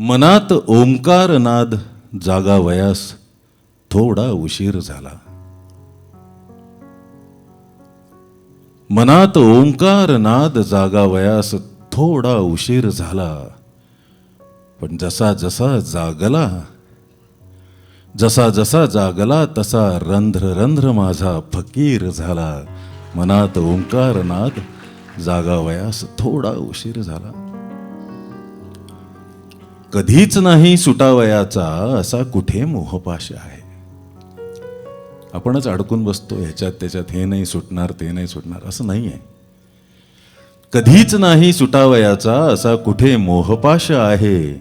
मनात ओंकार नाद जागा वयास थोडा उशीर झाला. मनात ओंकार नाद जागा वयास थोडा उशीर झाला. पण जसा जसा जागला जसा जसा जागला तसा रंध्र रंध्र माझा फकीर झाला. मनात ओंकार नाद जागा वयास थोडा उशीर झाला. कधीच नाही सुटावयाचा असा कुठे मोहपाश आहे. आपणच अडकून बसतो ह्याच्यात त्याच्यात हे नाही सुटणार ते नाही सुटणार असं नाही आहे कधीच नाही सुटावयाचा असा कुठे मोहपाश आहे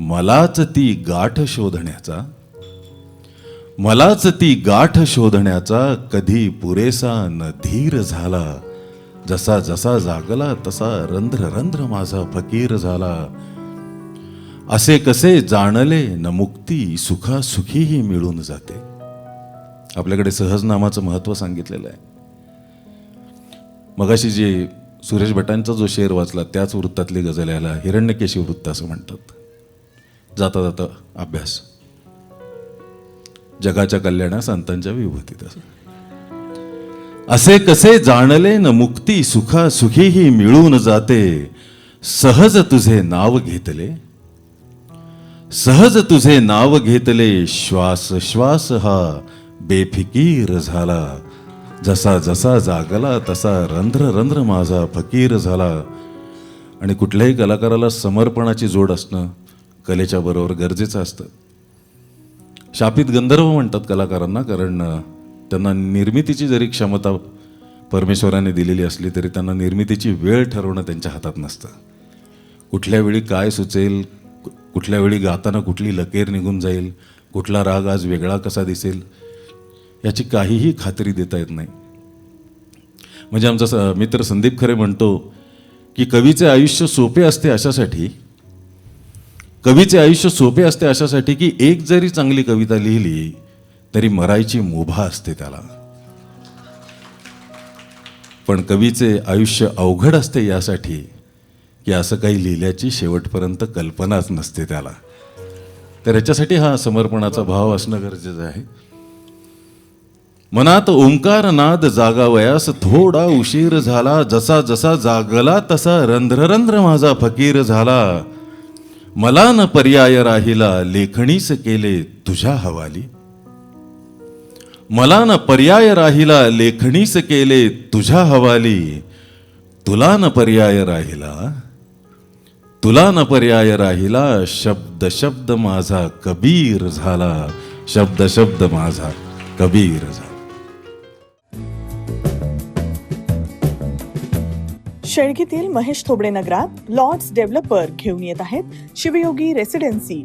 मलाच ती गाठ शोधण्याचा मलाच ती गाठ शोधण्याचा कधी पुरेसा न धीर झाला जसा जसा जागला तसा रंध्र रंध्र माझा फकीर झाला असे कसे जाणले न मुक्ती सुखासुखीही मिळून जाते. आपल्याकडे सहज नामाचं महत्त्व सांगितलेलं आहे. मगाशी जे सुरेश भटांचा जो शेर वाचला त्याच वृत्तातली गजल याला हिरण्यकेशी वृत्त असं म्हणतात. जाता जाता अभ्यास. जगाच्या कल्याणा संतांच्या विभूतीत असं. असे कसे जाणले न मुक्ती सुखा सुखीही मिळून जाते सहज तुझे नाव घेतले सहज तुझे नाव घेतले श्वास श्वास हा बेफिकीर झाला. जसा जसा जागला तसा रंध्र रंध्र माझा फकीर झाला. आणि कुठल्याही कलाकाराला समर्पणाची जोड असणं कलेच्या बरोबर गरजेचं असतं. शापित गंधर्व म्हणतात कलाकारांना कारण त्यांना निर्मितीची जरी क्षमता परमेश्वराने दिलेली असली तरी त्यांना निर्मितीची वेळ ठरवणं त्यांच्या हातात नसतं. कुठल्या वेळी काय सुचेल कुठल्या वेळी गाताना कुठली लकेर निघून जाईल कुठला राग आज वेगळा कसा दिसेल याची काहीही खात्री देता येत नाही. म्हणजे आमचा स- मित्र संदीप खरे म्हणतो की कवीचे आयुष्य सोपे असते अशासाठी कवीचे आयुष्य सोपे असते अशासाठी की एक जरी चांगली कविता लिहिली तरी मरायची मुभा असते त्याला. पण कवीचे आयुष्य अवघड असते यासाठी की असं काही लिहिल्याची शेवटपर्यंत कल्पनाच नसते त्याला. तर याच्यासाठी हा समर्पणाचा भाव असणं गरजेचं आहे. मनात ओंकार नाद जागावयास थोडा उशीर झाला जसा जसा जागला तसा रंध्ररंध्र माझा फकीर झाला. मला न पर्याय राहिला लेखणीस केले तुझ्या हवाली. मला न पर्याय राहिला लेखणीस केले तुझ्या हवाली. तुला न पर्याय राहिला तुला न पर्याय राहिला शब्द शब्द माझा कबीर झाला. शब्द शब्द माझा कबीर झाला. शेळकीतील महेश थोबडे नगरात लॉर्ड्स डेव्हलपर घेऊन येत आहेत शिवयोगी रेसिडेन्सी